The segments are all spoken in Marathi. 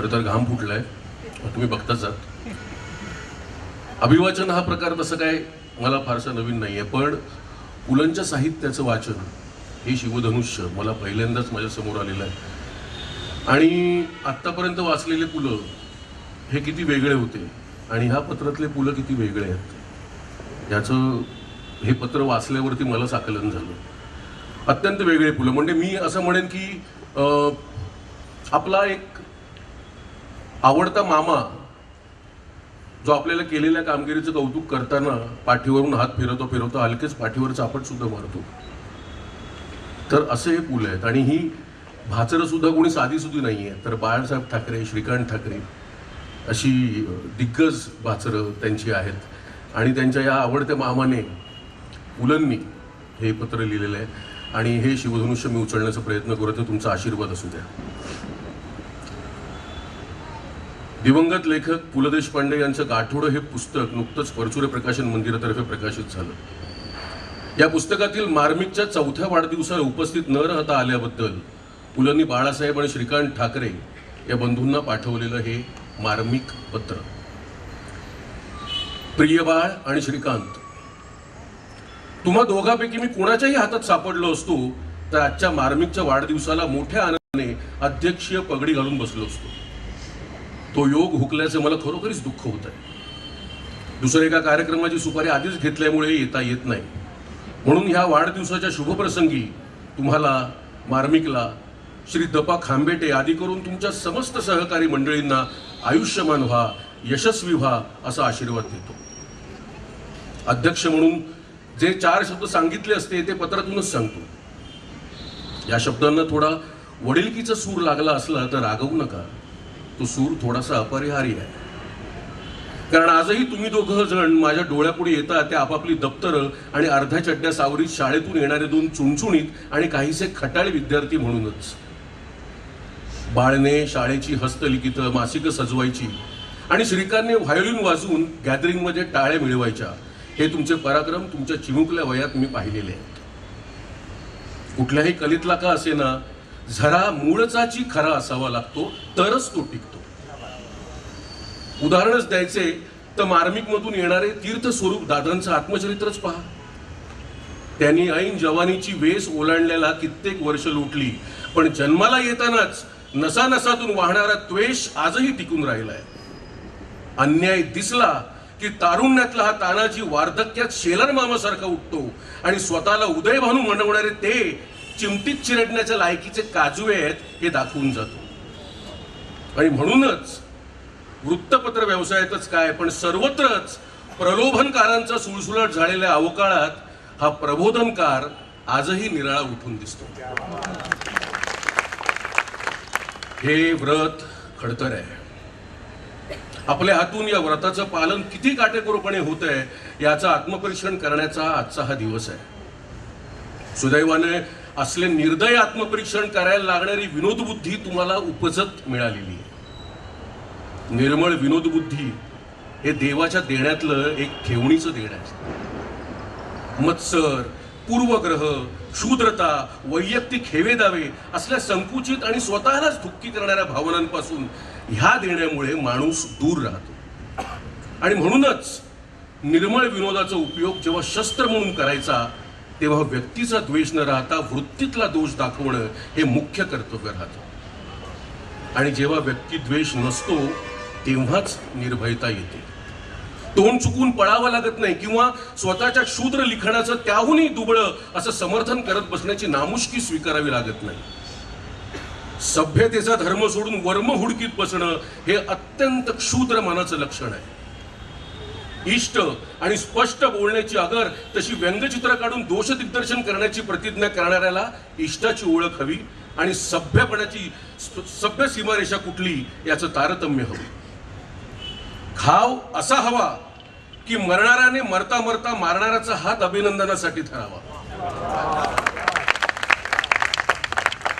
खरं तर घाम फुटलाय. तुम्ही बघताच आहात अभिवाचन हा प्रकार तसं काय मला फारसा नवीन नाही आहे पण पुलंच्या साहित्याचं वाचन हे शिवधनुष्य मला पहिल्यांदाच माझ्यासमोर आलेलं आहे. आणि आत्तापर्यंत वाचलेले पुलं हे किती वेगळे होते आणि ह्या पत्रातले पुलं किती वेगळे आहेत. याचं हे पत्र वाचल्यावरती मला साकलन झालं. अत्यंत वेगळे पुलं. म्हणजे मी असं म्हणेन की अं, आपला एक आवडता मामा जो आपल्याला केलेल्या कामगिरीचं कौतुक करताना पाठीवरून हात फिरवतो फिरवतो हलकेच पाठीवर चापट सुद्धा मारतो. तर असे हे पुल आहेत. आणि ही भाचरं सुद्धा कोणी साधी सुधी नाही आहे तर बाळासाहेब ठाकरे श्रीकांत ठाकरे अशी दिग्गज भाचरं त्यांची आहेत. आणि त्यांच्या या आवडत्या मामाने पुलंनी हे पत्र लिहिलेलं आहे. आणि हे शिवधनुष्य मी उचलण्याचा प्रयत्न करतो. तुमचा आशीर्वाद असू द्या. दिवंगत लेखक पु ल देशपांडे यांचं गाठोडं हे पुस्तक नुकतंच परचुरे प्रकाशन मंदिरातर्फे प्रकाशित झालं. या पुस्तकातील मार्मिकच्या चौथ्या वाढदिवसाला उपस्थित न राहता आल्याबद्दल पुलंनी बाळासाहेब आणि श्रीकांत ठाकरे या बंधूंना पाठवलेलं हे मार्मिक पत्र. प्रिय बाळ आणि श्रीकांत तुम्हा दोघांपैकी मी कोणाच्याही हातात सापडलो असतो तर आजच्या मार्मिकच्या वाढदिवसाला मोठ्या आनंदाने अध्यक्षीय पगडी घालून बसलो असतो. तो योग हुकल्याचं मला खरोखरीच दुःख होत आहे. दुसऱ्या एका कार्यक्रमाची सुपारी आधीच घेतल्यामुळे येता येत नाही. म्हणून ह्या वाढदिवसाच्या शुभप्रसंगी तुम्हाला मार्मिकला श्री दपा खांबेटे आदी करून तुमच्या समस्त सहकारी मंडळींना आयुष्यमान व्हा यशस्वी व्हा असा आशीर्वाद देतो. अध्यक्ष म्हणून जे चार शब्द सांगितले असते ते पत्रातूनच सांगतो. या शब्दांना थोडा वडिलकीचा सूर लागला असला तर रागवू नका. तो सूर थोडासा अपरिहार्य आहे. कारण आजही तुम्ही दोघं जण माझ्या डोळ्यापुढे येता ते आपापली दप्तरं आणि अर्ध्या चड्ड्या सावरीत शाळेतून येणारे दोन चुणचुणीत आणि काहीसे खटाळे विद्यार्थी म्हणूनच. बाळने शाळेची हस्तलिखितं मासिकं सजवायची आणि श्रीकांतने व्हायोलिन वाजवून गॅदरिंगमध्ये टाळ्या मिळवायच्या. हे तुमचे पराक्रम तुमच्या चिमुकल्या वयात मी पाहिलेले आहेत. कुठल्याही कलेतला का असेना झरा मूळचाची खरा असावा लागतो तरच तो टिकतो. उदाहरणच द्यायचे तर मार्मिक मधून येणारे तीर्थ स्वरूप दादांचं आत्मचरित्रच पहा. त्यांनी ऐन जवानीची वेस ओलांडलेला कित्येक वर्ष लुटली पण जन्माला येतानाच नसा नसातून वाहणारा त्वेष आजही टिकून राहिलाय. अन्याय दिसला की तारुण्यातला हा तानाजी वार्धक्यात शेलर मामासारखा उठतो आणि स्वतःला उदय भानू म्हणवणारे ते चिमटीत चिरडण्याच्या लायकीचे काजवे आहेत हे दाखवून जातो. आणि म्हणूनच वृत्तपत्र व्यवसायातच काय पण सर्वत्रच प्रलोभनकारांचा सुळसुळट झालेल्या अवकाळात हा प्रबोधनकार आजही निराळा उठून दिसतो. हे व्रत खडतर आहे. आपल्या हातून या व्रताचं पालन किती काटेकोरपणे होत आहे याचं आत्मपरीक्षण करण्याचा आजचा हा दिवस आहे. सुदैवाने असले निर्दय आत्मपरीक्षण करायला लागणारी विनोदबुद्धी तुम्हाला उपजत मिळालेली आहे. निर्मळ विनोदबुद्धी हे देवाच्या देण्यातलं एक ठेवणीचं देणं आहे. मत्सर पूर्वग्रह शूद्रता वैयक्तिक हेवेदावे असल्या संकुचित आणि स्वतःलाच दुःखी करणाऱ्या भावनांपासून ह्या देण्यामुळे माणूस दूर राहतो. आणि म्हणूनच निर्मळ विनोदाचा उपयोग जेव्हा शस्त्र म्हणून करायचा तेव्हा व्यक्तीचा द्वेष न राहता वृत्तीतला दोष दाखवणं हे मुख्य कर्तव्य राहतं. आणि जेव्हा व्यक्ती द्वेष नसतो तेव्हाच निर्भयता येते. तोंड चुकून पळावं लागत नाही किंवा स्वतःच्या शूद्र लिखाणाचं त्याहूनही दुबळं असं समर्थन करत बसण्याची नामुष्की स्वीकारावी लागत नाही. सभ्यतेचा धर्म सोडून वर्म हुडकीत बसणं हे अत्यंत क्षुद्र मनाचं लक्षण आहे. इष्ट आणि स्पष्ट बोलण्याची अगर तशी व्यंगचित्र काढून दोष दिग्दर्शन करण्याची प्रतिज्ञा करणाऱ्याला इष्टाची ओळख हवी आणि सभ्यपणाची सभ्य सीमारेषा कुठली याचं तारतम्य हवं. घाव असा हवा की मरणाऱ्याने मरता मरता मारणाऱ्याचा हात अभिनंदनासाठी ठरावा.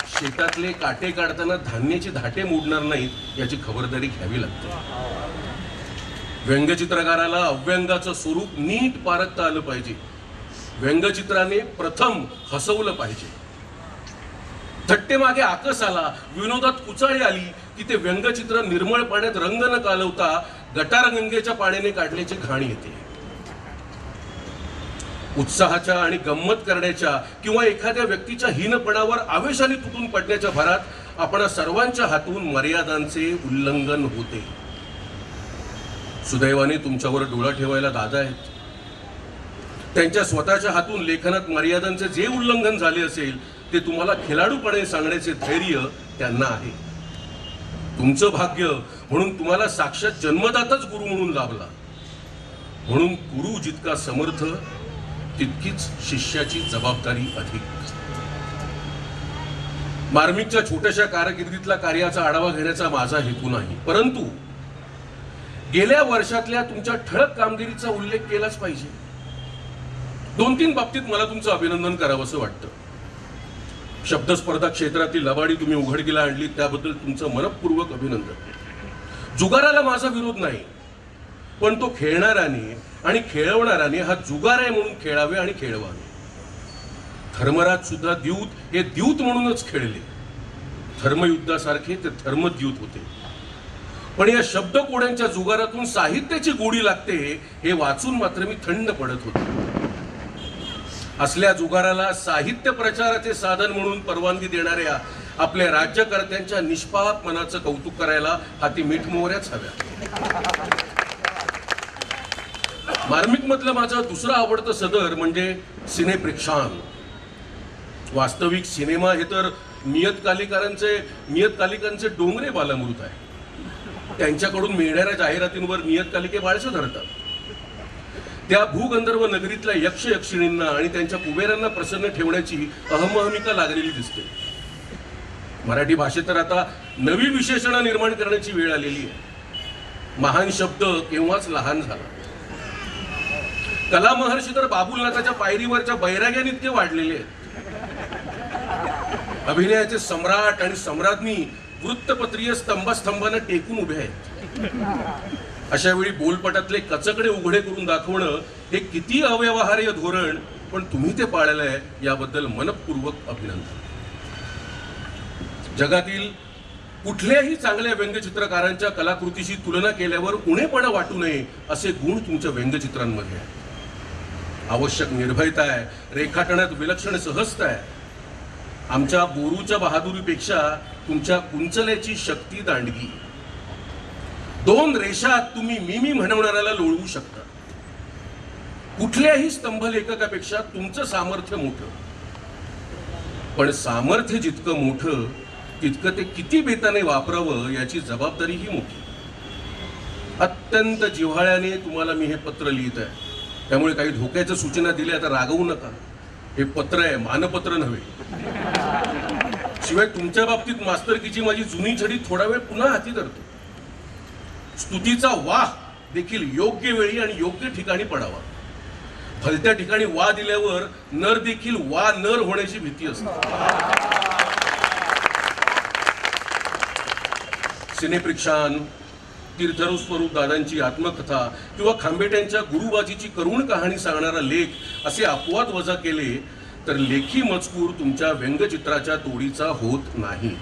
शेतातले काटे काढताना धान्याची धाटे मोडणार नाहीत याची खबरदारी घ्यावी लागते. व्यंगचित्रकाराला अव्यंगाचं स्वरूप नीट पारखता आलं पाहिजे. व्यंगचित्राने प्रथम हसवलं पाहिजे. थट्टे मागे आकस आला विनोदात कुचाळी आली की ते व्यंगचित्र निर्मळ पाण्यात रंग न कालवता गटारगंगेच्या पाण्याने काढण्याची घाण येते. उत्साहाच्या आणि गंमत करण्याच्या किंवा एखाद्या व्यक्तीच्या हीनपणावर आवेशाने तुटून पडण्याच्या भरात आपण सर्वांच्या हातून मर्यादांचे उल्लंघन होते. सुदैवाने तुमच्यावर डोळा ठेवायला दादा आहेत. त्यांच्या स्वतःच्या हातून लेखनात मर्यादांचे जे उल्लंघन झाले असेल ते तुम्हाला खिलाडूपणे सांगण्याचे धैर्य त्यांना आहे. तुमचं भाग्य म्हणून तुम्हाला साक्षात जन्मदाताच गुरु म्हणून लाभला. म्हणून गुरु जितका समर्थ तितकीच शिष्याची जबाबदारी अधिक. मार्मिकच्या छोट्याशा कारकिर्दीतला कार्याचा आढावा घेण्याचा माझा हेतू नाही. परंतु गेल्या वर्षातल्या तुमच्या ठळक कामगिरीचा उल्लेख केलाच पाहिजे. दोन तीन बाबतीत मला तुमचं अभिनंदन करावं असं वाटतं. शब्दस्पर्धा क्षेत्रातील लबाडी तुम्ही उघडकीला आणली त्याबद्दल तुमचं मनपूर्वक अभिनंदन. जुगाराला माझा विरोध नाही पण तो खेळणाऱ्याने आणि खेळवणाऱ्याने हा जुगार आहे म्हणून खेळावे आणि खेळवावे. धर्मराज सुद्धा द्यूत हे द्यूत म्हणूनच खेळले. धर्मयुद्धासारखे ते धर्मद्यूत होते. पण या शब्दकोड्यांच्या जुगारातून साहित्याची गोडी लागते हे वाचून मात्र मी थंड पडत होतो. असल्या जुगाराला साहित्य प्रचाराचे साधन म्हणून परवानगी देणाऱ्या आपल्या राज्यकर्त्यांच्या निष्पाप मनाचं कौतुक करायला हाती मीठ मोहऱ्याच हव्या. मार्मिक मधलं माझं दुसरं आवडतं सदर म्हणजे सिनेप्रेक्षान वास्तविक सिनेमा हे तर नियतकालिकांचे नियतकालिकांचे डोंगरे बालामृत आहे. त्यांच्याकडून मिळणाऱ्या जाहिरातींवर नियतकालिके बाळस धरतात. त्या भूगंधर्व नगरीतल्या यक्ष यक्षिणींना आणि त्यांच्या कुबेरांना प्रसन्न ठेवण्याची अहमहमिका लागलेली दिसते. मराठी भाषेत तर आता नवी विशेषणं निर्माण करण्याची वेळ आलेली आहे. महान शब्द केव्हाच लहान झाला कला महर्षी तर बाबुलनाथाच्या पायरीवरच्या बैराग्या इतके वाढलेले आहेत. अभिनयाचे सम्राट आणि सम्राज्ञी वृत्तपत्रीय स्तंभास्तंभानं टेकून उभे आहेत. अशा वेळी बोलपटातले कचकडे उघडे करून दाखवणं हे किती अव्यवहार्य धोरण पण तुम्ही ते पाळलं आहे याबद्दल मनपूर्वक अभिनंदन. जगातील कुठल्याही चांगल्या व्यंगचित्रकारांच्या कलाकृतीशी तुलना केल्यावर उणेपणा वाटू नये असे गुण तुमच्या व्यंगचित्रांमध्ये आहे आवश्यक निर्भयता आहे रेखाटण्यात विलक्षण सहजता आहे. आमच्या बोरूच्या बहादुरीपेक्षा तुमच्या कुंचल्याची शक्ती दांडगी. दोन रेषात तुम्ही मिमी म्हणवणाऱ्याला लोळवू शकता. कुठल्याही स्तंभ लेखकापेक्षा तुमचं सामर्थ्य मोठं. पण सामर्थ्य जितकं मोठं तितकं ते किती बेताने वापरावं याची जबाबदारीही मोठी. अत्यंत जिव्हाळ्याने तुम्हाला मी हे पत्र लिहित आहे. त्यामुळे काही धोक्याच्या सूचना दिल्या तर रागवू नका. हे पत्र आहे मानपत्र नव्हे. शिवाय तुमच्या बाबतीत मास्तरकीची माझी जुनी छडी थोडा वेळ पुन्हा हाती धरतो. स्तुतीचा वाह देखील योग्य वेळी आणि योग्य ठिकाणी पडावा. भलत्या ठिकाणी वा दिल्यावर नर देखील वा नर होण्याची भीती असते. सिनेप्रिक्षान तीर्थरू स्वरूप दादांची आत्मकथा किंवा खांबेट्यांच्या गुरुबाजीची करुण कहाणी सांगणारा लेख असे अपवाद वजा केले तर लेखी मजकूर तुमच्या व्यंगचित्राच्या तोडीचा होत नाही.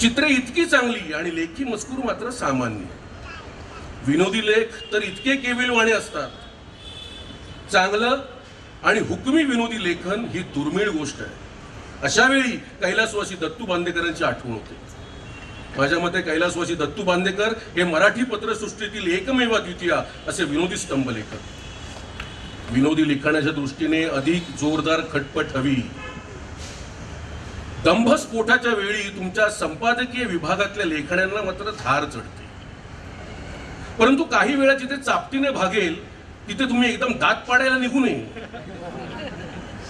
चित्रे इतकी चांगली आणि लेखी मजकूर मात्र सामान्य. विनोदी लेख तर इतके केविलवाणे असतात. चांगलं आणि हुकमी विनोदी लेखन ही दुर्मिळ गोष्ट आहे. अशा वेळी कैलासवासी दत्तू बांदेकरांची आठवण होते. माझ्या मते कैलासवासी दत्तू बांदेकर हे मराठी पत्रसृष्टीतील एकमेव द्वितीया असे विनोदी स्तंभ लेखक विनोदी लिखाणाच्या दृष्टीने अधिक जोरदार खटपट हवी. दंभस्फोटाच्या वेळी तुमच्या संपादकीय विभागातल्या लेखण्यांना मात्र धार चढते. परंतु काही वेळा जिथे चापटीने भागेल तिथे तुम्ही एकदम दात पाडायला निघू नये.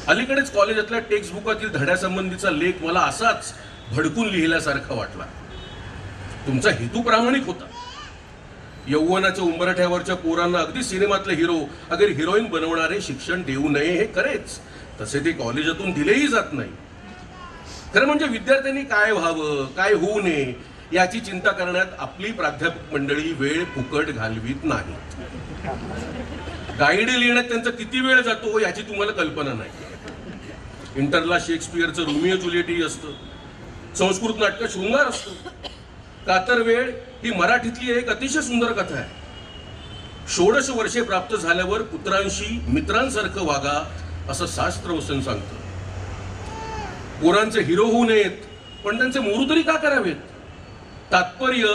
अलीकडेच कॉलेजातल्या टेक्स्ट बुकातील धड्यासंबंधीचा लेख मला असाच भडकून लिहिल्यासारखा वाटला. तुमचा हेतू प्रामाणिक होता. यौवनाच्या उंबरठ्यावरच्या पोरांना अगदी सिनेमातले हिरो अगदी हिरोईन बनवणारे शिक्षण देऊ नये हे खरेच. तसे ते कॉलेजातून दिलेही जात नाही. खरं म्हणजे विद्यार्थ्यांनी काय व्हावं काय होऊ नये याची चिंता करण्यात आपली प्राध्यापक मंडळी वेळ फुकट घालवीत नाही. गाईड लिहिण्यात त्यांचा किती वेळ जातो याची तुम्हाला कल्पना नाही. इंटरला शेक्सपियरचं रोमिओ जुलिएटही असतं. संस्कृत नाटक शृंगार असतं. कातर वेळ ही मराठीतली एक अतिशय सुंदर कथा आहे. षोडश वर्षे प्राप्त झाल्यावर पुत्रांशी मित्रांसारखं वागा असं शास्त्र वसन सांगतं. पोरांचे हिरो होऊ नयेत पण त्यांचे मोरू तरी का करावेत? तात्पर्य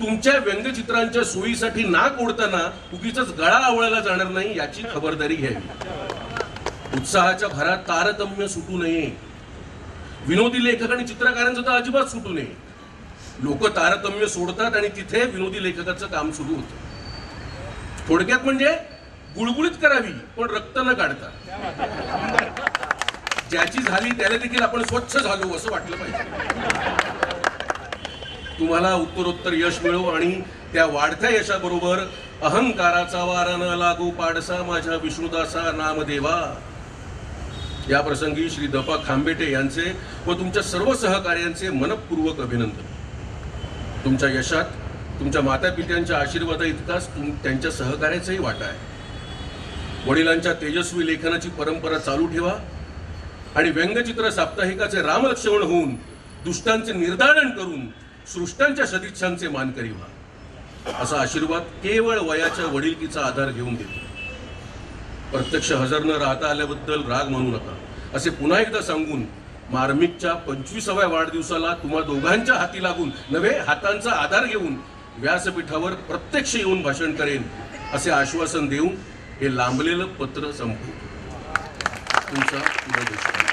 तुमच्या व्यंगचित्रांच्या सोयीसाठी नाक ओढताना उगीच गळा आवळायला जाणार नाही याची खबरदारी घ्यावी. उत्साहाच्या भरात तारतम्य सुटू नये. विनोदी लेखक आणि चित्रकारांचं तर अजिबात सुटू नये. लोक तारतम्य सोडतात आणि तिथे विनोदी लेखकाचं काम सुरू होतं. थोडक्यात म्हणजे गुळगुळीत करावी पण रक्त न काढता. ज्याची झाली त्याला देखील आपण स्वच्छ झालो असं वाटलं पाहिजे. तुम्हाला उत्तरोत्तर यश मिळो आणि त्या वाढत्या यशाबरोबर अहंकाराचा वारा न लागू पाडसा माझ्या विष्णुदासा नामदेवा. या प्रसंगी श्री दपा खांबेटे यांचे व तुमच्या सर्व सहकार्यांचे मनपूर्वक अभिनंदन. तुमच्या यशात तुमच्या माता पित्यांच्या आशीर्वादा इतकाच तुम त्यांच्या सहकार्याचाही वाटा आहे. वडिलांच्या तेजस्वी लेखनाची परंपरा चालू ठेवा आणि व्यंगचित्र साप्ताहिकाचे रामलक्ष्मण होऊन दुष्टांचे निर्धारण करून सृष्टांच्या सदिच्छांचे मानकरी व्हा. असा आशीर्वाद केवळ वयाच्या वडिलकीचा आधार घेऊन देतो. प्रत्यक्ष हजर न राहता आल्याबद्दल राग मानू नका. असे पुन्हा एकदा सांगून मार्मिकच्या पंचवीसाव्या वाढदिवसाला तुम्हा दोघांच्या हाती लागून नव्हे हातांचा आधार घेऊन व्यासपीठावर प्रत्यक्ष येऊन भाषण करेन असे आश्वासन देऊन हे लांबलेलं पत्र संपू तुमचा